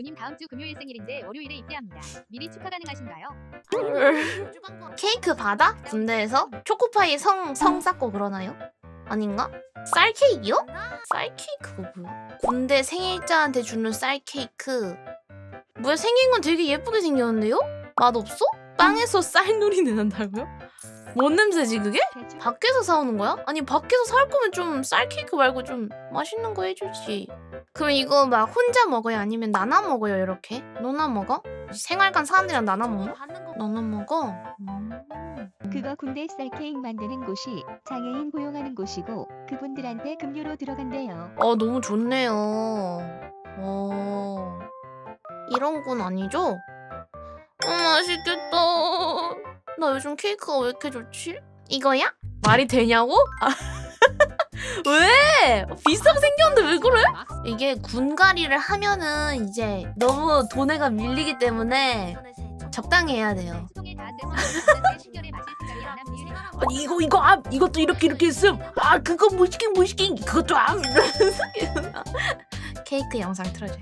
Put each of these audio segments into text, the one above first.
누님 다음 주 금요일 생일인데 월요일에 입대합니다. 미리 축하 가능하신가요? 케이크 받아? 군대에서? 초코파이 성, 성 쌓고 그러나요? 아닌가? 쌀 케이크요? 쌀 케이크가 뭐야? 군대 생일자한테 주는 쌀 케이크. 뭐야 생긴 건 되게 예쁘게 생겼는데요? 맛없어? 빵에서 쌀누리 난다고요? 뭔 냄새지 그게? 밖에서 사오는 거야? 아니 밖에서 사올 거면 좀 쌀 케이크 말고 좀 맛있는 거 해주지. 그럼 이거 막 혼자 먹어요? 아니면 나눠 먹어요 이렇게? 너나 먹어? 생활관 사람들이랑 나눠 먹어? 나눠 먹어? 음. 그거 군대 쌀 케이크 만드는 곳이 장애인 고용하는 곳이고 그분들한테 급료로 들어간대요. 어 너무 좋네요. 어 이런 건 아니죠? 어 맛있겠다. 나 요즘 케이크가 왜 이렇게 좋지? 이거야? 말이 되냐고? 아, 왜? 비싸게 생겼는데 왜 그래? 이게 군가리를 하면은 이제 너무 돈에가 밀리기 때문에 적당히 해야 돼요. 아니 이거 이거 아 이것도 이렇게 이렇게 했음 아 그거 무시킹 무시킹 그것도 이러면서 이러나. 케이크 영상 틀어줘야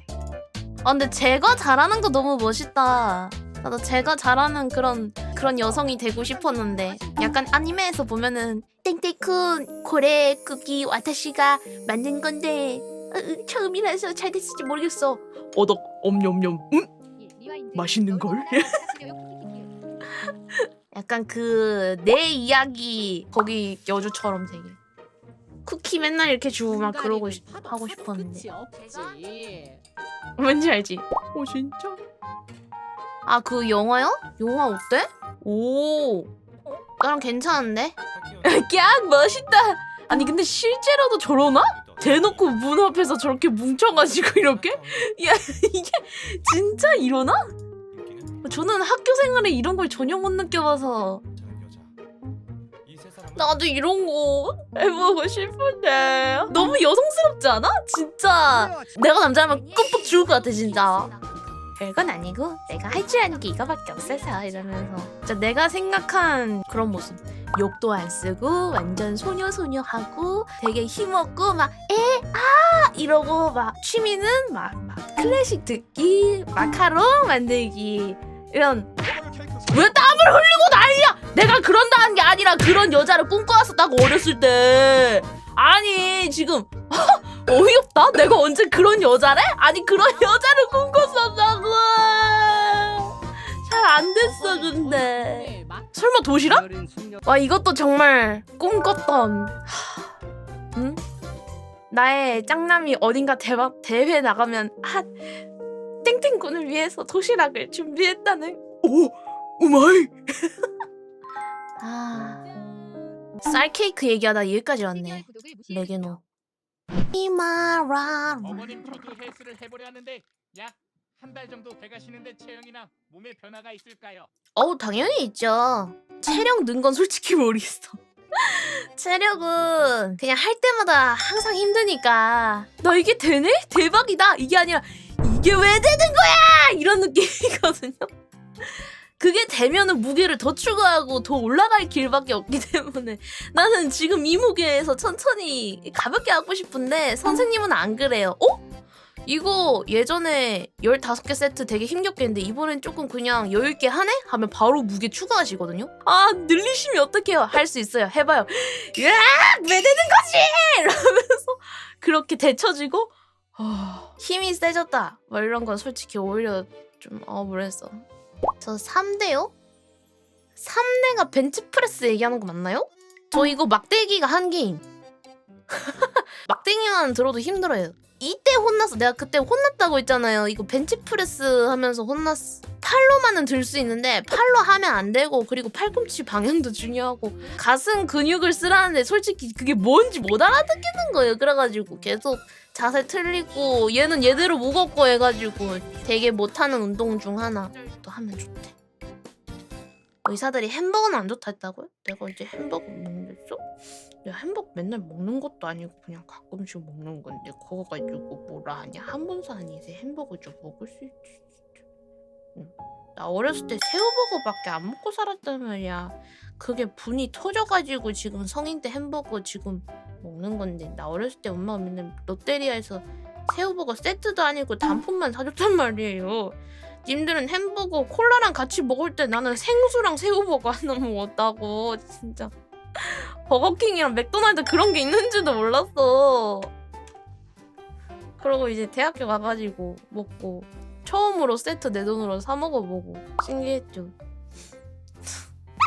아 근데 제가 잘하는 거 너무 멋있다 나도 제가 잘하는 그런 그런 여성이 되고 싶었는데 약간 아니메에서 보면은 땡땡쿤 고래 쿠키 와타시가 만든 건데 어, 어, 처음이라서 잘 됐을지 모르겠어 어덕 엄냠냠 음? 맛있는 걸? 약간 그 내 이야기 거기 여주처럼 되게 쿠키 맨날 이렇게 주고 막 그러고 싶, 하고 싶었는데 없지. 뭔지 알지? 어 진짜? 아 그 영화요? 영화 어때? 오 나랑 괜찮은데? 깍 멋있다 아니 근데 실제로도 저러나? 대놓고 문 앞에서 저렇게 뭉쳐가지고 이렇게? 야 이게 진짜 이러나? 저는 학교 생활에 이런 걸 전혀 못 느껴봐서 나도 이런 거 해보고 싶은데 너무 여성스럽지 않아? 진짜 내가 남자라면 꾹꾹 죽을 것 같아 진짜 별건 아니고 내가 할 줄 아는 게 이거밖에 없어서 이러면서. 진짜 내가 생각한 그런 모습. 욕도 안 쓰고 완전 소녀소녀 하고 되게 힘없고 막 에? 아! 이러고 막 취미는 막, 막 클래식 듣기 마카롱 만들기 이런. 왜 땀을 흘리고 난리야! 내가 그런다는 게 아니라 그런 여자를 꿈꿔왔었다고 어렸을 때. 아니 지금. 어이없다? 내가 언제 그런 여자래? 아니 그런 여자를 꿈꿨었 근데. 설마 도시락? 와 이것도 정말 꿈꿨던. 하, 응? 나의 짱남이 어딘가 대박 대회 나가면 아 땡땡군을 위해서 도시락을 준비했다는. 오 오마이. 아 쌀 케이크 얘기하다 여기까지 왔네. 레게노. 이마라 어머님 저도 헬스를 해보려 하는데 약 한 달 정도 돼가시는데 체형이나 몸에 변화가 있을까요? 어우 당연히 있죠. 체력 는 건 솔직히 모르겠어. 체력은 그냥 할 때마다 항상 힘드니까. 나 이게 되네? 대박이다! 이게 아니라 이게 왜 되는 거야! 이런 느낌이거든요. 그게 되면은 무게를 더 추가하고 더 올라갈 길밖에 없기 때문에 나는 지금 이 무게에서 천천히 가볍게 하고 싶은데 선생님은 안 그래요. 어? 이거 예전에 15개 세트 되게 힘겹게 했는데 이번엔 조금 그냥 여유있게 하네? 하면 바로 무게 추가하시거든요? 아 늘리시면 어떡해요 할 수 있어요 해봐요 으악 왜 되는 거지? 이러면서 그렇게 데쳐지고 아, 힘이 세졌다 뭐 이런 건 솔직히 오히려 좀 억울했어 저 3대요? 3대가 벤치프레스 얘기하는 거 맞나요? 저 이거 막대기가 한 게임 막대기만 들어도 힘들어요 이때 혼났어. 내가 그때 혼났다고 했잖아요. 이거 벤치프레스 하면서 혼났어. 팔로만은 들 수 있는데 팔로 하면 안 되고 그리고 팔꿈치 방향도 중요하고 가슴 근육을 쓰라는데 솔직히 그게 뭔지 못 알아듣겠는 거예요. 그래가지고 계속 자세 틀리고 얘는 얘대로 무겁고 해가지고 되게 못하는 운동 중 하나 또 하면 좋대. 의사들이 햄버거는 안 좋다 했다고요? 내가 이제 햄버거 먹는댔어? 내가 햄버거 맨날 먹는 것도 아니고 그냥 가끔씩 먹는 건데 그거 가지고 뭐라 하냐 한 번도 아니지 햄버거 좀 먹을 수 있지 진짜 응. 나 어렸을 때 새우버거밖에 안 먹고 살았단 말이야 그게 분이 터져가지고 지금 성인 때 햄버거 지금 먹는 건데 나 어렸을 때 엄마가 맨날 롯데리아에서 새우버거 세트도 아니고 단품만 사줬단 말이에요. 님들은 햄버거 콜라랑 같이 먹을 때 나는 생수랑 새우버거 하나 먹었다고 진짜 버거킹이랑 맥도날드 그런 게 있는지도 몰랐어. 그러고 이제 대학교 가가지고 먹고 처음으로 세트 내 돈으로 사 먹어보고 신기했죠.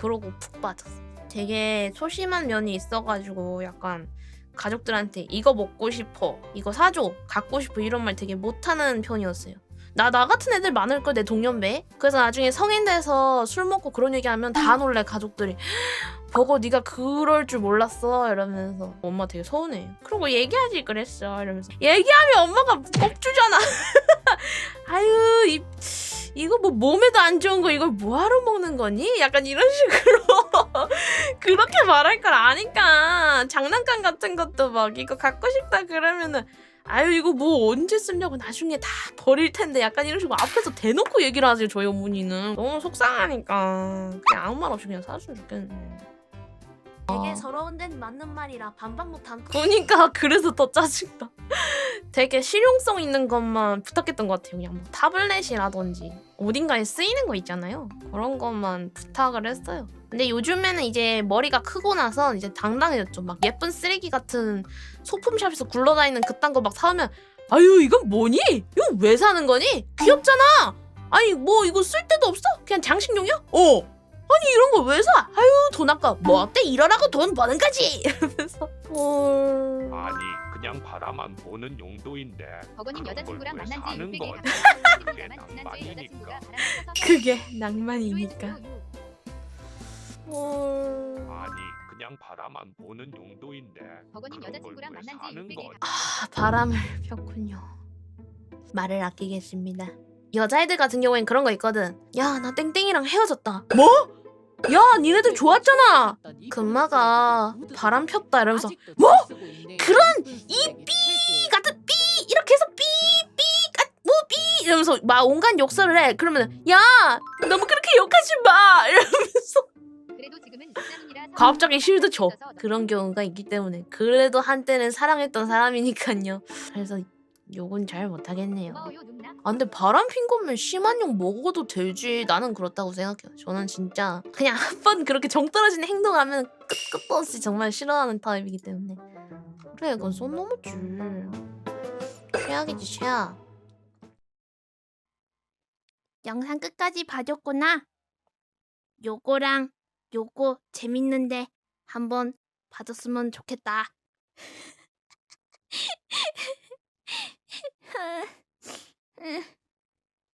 그러고 푹 빠졌어. 되게 소심한 면이 있어가지고 약간 가족들한테 이거 먹고 싶어, 이거 사줘, 갖고 싶어 이런 말 되게 못하는 편이었어요. 나 나 같은 애들 많을 걸 내 동년배. 그래서 나중에 성인 돼서 술 먹고 그런 얘기하면 다 놀래 가족들이. 버거 네가 그럴 줄 몰랐어 이러면서 엄마 되게 서운해. 그러고 얘기하지 그랬어 이러면서 얘기하면 엄마가 꼭 주잖아. 아유 이 이거 뭐 몸에도 안 좋은 거 이걸 뭐하러 먹는 거니? 약간 이런 식으로 그렇게 말할 걸 아니까 장난감 같은 것도 막 이거 갖고 싶다 그러면은 아유 이거 뭐 언제 쓰려고 나중에 다 버릴 텐데 약간 이런 식으로 앞에서 대놓고 얘기를 하세요 저희 어머니는. 너무 속상하니까. 그냥 아무 말 없이 그냥 사주면 좋겠네 되게 서러운 데는 맞는 말이라 반박 못한 그러니까 그래서 더 짜증나. 되게 실용성 있는 것만 부탁했던 것 같아요 그냥. 뭐 타블렛이라든지 어딘가에 쓰이는 거 있잖아요. 그런 것만 부탁을 했어요 근데 요즘에는 이제 머리가 크고 나서 이제 당당해졌죠 막 예쁜 쓰레기 같은 소품샵에서 굴러다니는 그딴 거 막 사면 아유 이건 뭐니? 이거 왜 사는 거니? 귀엽잖아 아니 뭐 이거 쓸 데도 없어? 그냥 장식용이야? 어 아니 이런 거 왜 사? 아유 돈 아까 뭐 어때 이러라고 돈 버는 거지 이러면서 헐 아니 그냥 바라만 보는 용도인데 버거님 그런 여자친구랑 만난 지 사는 600일 거지? 그게 낭만이니까. 낭만이니까 그냥 바라만 보는 용도인데 버거님 그런 여자친구랑 걸왜 만난 지 사는 600일 거지? 아, 바람을 폈군요. 말을 아끼겠습니다. 여자애들 같은 경우엔 그런 거 있거든. 야, 나 땡땡이랑 헤어졌다. 뭐? 야, 니네들 좋았잖아. 금마가 바람 폈다 이러면서 뭐? 그런 이 같은 삐 이렇게 해서 삐삐뭐삐 이러면서 막 온갖 욕설을 해. 그러면 야, 너무 그렇게 욕하지 마. 이러면서 그래도 지금은 입장이라 갑자기 쉴드 쳐. 그런 경우가 있기 때문에 그래도 한때는 사랑했던 사람이니까요. 그래서 욕은 잘 못하겠네요. 아 근데 바람 핀 거면 심한 욕 먹어도 되지 나는 그렇다고 생각해요 저는 진짜 그냥 한 번 그렇게 정 떨어지는 행동하면 끝, 끝도 없이 정말 싫어하는 타입이기 때문에 그래 그건 손 넘었지 최악이지 최악 영상 끝까지 봐줬구나 요거랑 요거 재밌는데 한번 봐줬으면 좋겠다 음.